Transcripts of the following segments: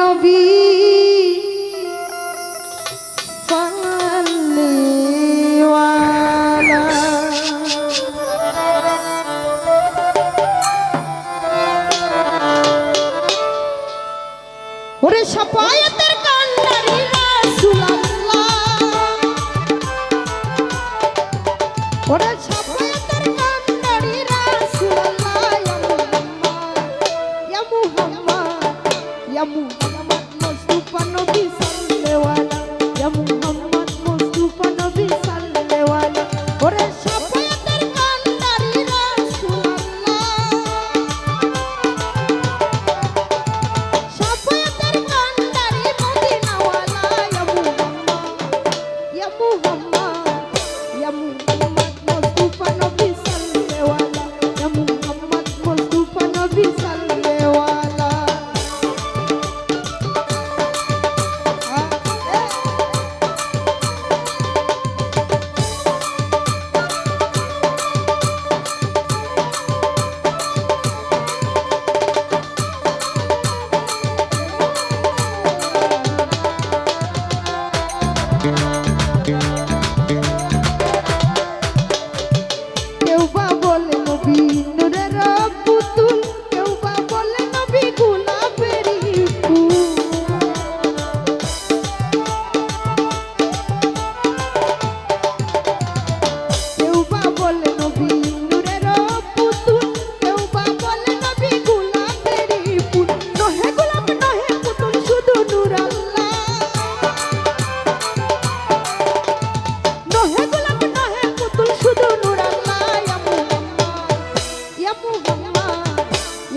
নবী ওরে সাফায়াতের কান্ডারি রাসূলুল্লাহ। ওরে amor.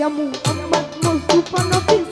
Muhammad Mustafa Nabi